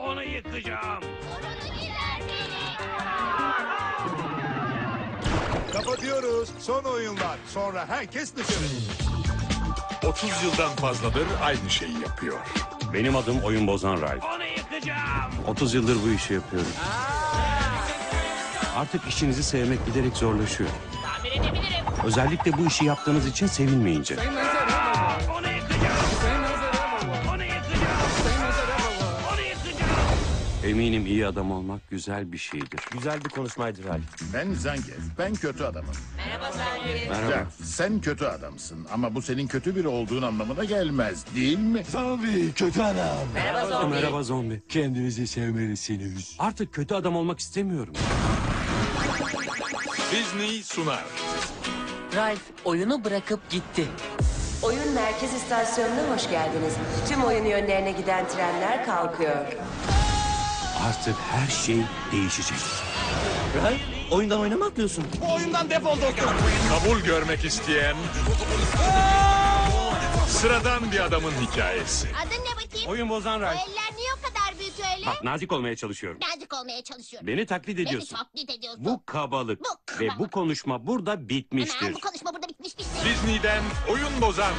Onu yıkacağım. Kapatıyoruz. Son oyunlar. Sonra herkes dışarı. 30 yıldan fazladır aynı şeyi yapıyor. Benim adım oyun bozan Ralph. Onu yıkacağım. 30 yıldır bu işi yapıyorum. Artık işinizi sevmek giderek zorlaşıyor. Tamir edebilirim. Özellikle bu işi yaptığınız için sevinmeyince. Onu Eminim iyi adam olmak güzel bir şeydir. Güzel bir konuşmaydı Ralph. Ben Zangief. Ben kötü adamım. Merhaba Zangi. Merhaba. Sen kötü adamsın ama bu senin kötü biri olduğun anlamına gelmez değil mi? Tabii kötü adam. Merhaba zombi. Merhaba zombi. Kendinizi sevmelisiniz. Artık kötü adam olmak istemiyorum. Disney sunar. Ralph oyunu bırakıp gitti. Oyun merkez istasyonuna hoş geldiniz. Tüm oyun yönlerine giden trenler kalkıyor. Artık her şey değişecek. Oyundan oynamak diyorsun. Kabul görmek isteyen... Sıradan bir adamın hikayesi. Adın ne bakayım? Oyun bozan O Ralph. eller niye o kadar büyük öyle? Bak nazik olmaya çalışıyorum. Nazik olmaya çalışıyorum. Beni taklit Beni ediyorsun. taklit ediyorsun. Bu kabalık. Bu Ve kabalık. bu konuşma burada bitmiştir. Hemen bu konuşma burada bitmiş bir şey. Disney'den oyun bozan